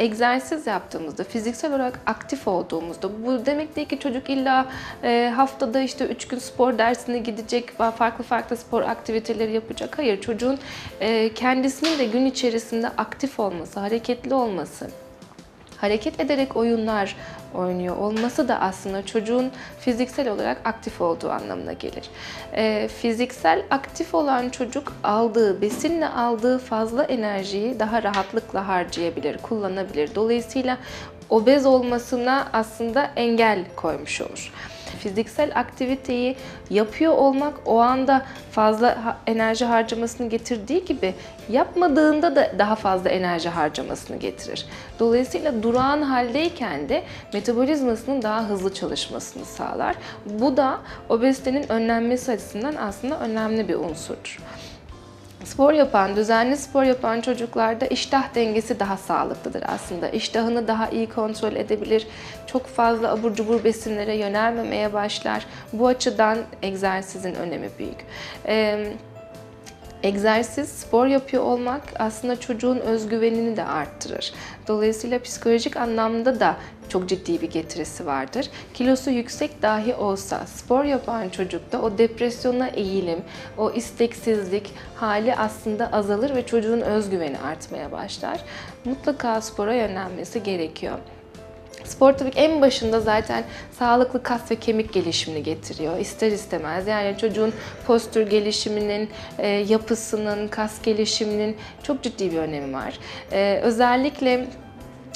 egzersiz yaptığımızda, fiziksel olarak aktif olduğumuzda, bu demek değil ki çocuk illa e, haftada işte 3 gün spor dersine gidecek, farklı farklı spor aktiviteleri yapacak. Hayır, çocuğun e, kendisinin de gün içerisinde aktif olması, hareketli olması, hareket ederek oyunlar oynuyor olması da aslında çocuğun fiziksel olarak aktif olduğu anlamına gelir. Ee, fiziksel aktif olan çocuk aldığı, besinle aldığı fazla enerjiyi daha rahatlıkla harcayabilir, kullanabilir. Dolayısıyla obez olmasına aslında engel koymuş olur fiziksel aktiviteyi yapıyor olmak o anda fazla enerji harcamasını getirdiği gibi yapmadığında da daha fazla enerji harcamasını getirir. Dolayısıyla durağan haldeyken de metabolizmasının daha hızlı çalışmasını sağlar. Bu da obezitenin önlenmesi açısından aslında önemli bir unsurdur. Spor yapan, düzenli spor yapan çocuklarda iştah dengesi daha sağlıklıdır aslında. İştahını daha iyi kontrol edebilir. Çok fazla abur cubur besinlere yönelmemeye başlar. Bu açıdan egzersizin önemi büyük. Ee, Egzersiz, spor yapıyor olmak aslında çocuğun özgüvenini de arttırır. Dolayısıyla psikolojik anlamda da çok ciddi bir getirisi vardır. Kilosu yüksek dahi olsa spor yapan çocukta o depresyona eğilim, o isteksizlik hali aslında azalır ve çocuğun özgüveni artmaya başlar. Mutlaka spora yönlenmesi gerekiyor. Spor tabii en başında zaten sağlıklı kas ve kemik gelişimini getiriyor ister istemez. Yani çocuğun postür gelişiminin, e, yapısının, kas gelişiminin çok ciddi bir önemi var. E, özellikle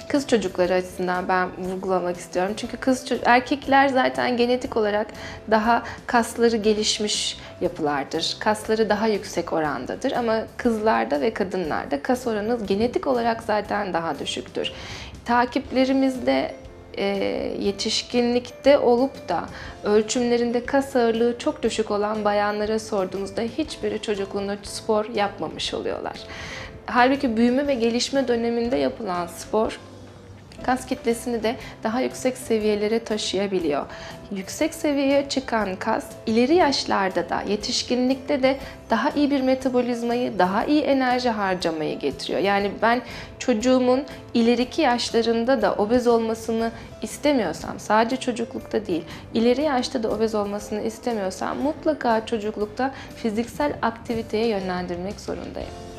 kız çocukları açısından ben vurgulamak istiyorum. Çünkü kız erkekler zaten genetik olarak daha kasları gelişmiş yapılardır. Kasları daha yüksek orandadır ama kızlarda ve kadınlarda kas oranı genetik olarak zaten daha düşüktür. Takiplerimizde e, yetişkinlikte olup da ölçümlerinde kas ağırlığı çok düşük olan bayanlara sorduğumuzda hiçbiri çocukluğunda spor yapmamış oluyorlar. Halbuki büyüme ve gelişme döneminde yapılan spor kas kitlesini de daha yüksek seviyelere taşıyabiliyor. Yüksek seviyeye çıkan kas ileri yaşlarda da yetişkinlikte de daha iyi bir metabolizmayı, daha iyi enerji harcamayı getiriyor. Yani ben çocuğumun ileriki yaşlarında da obez olmasını istemiyorsam, sadece çocuklukta değil, ileri yaşta da obez olmasını istemiyorsam mutlaka çocuklukta fiziksel aktiviteye yönlendirmek zorundayım.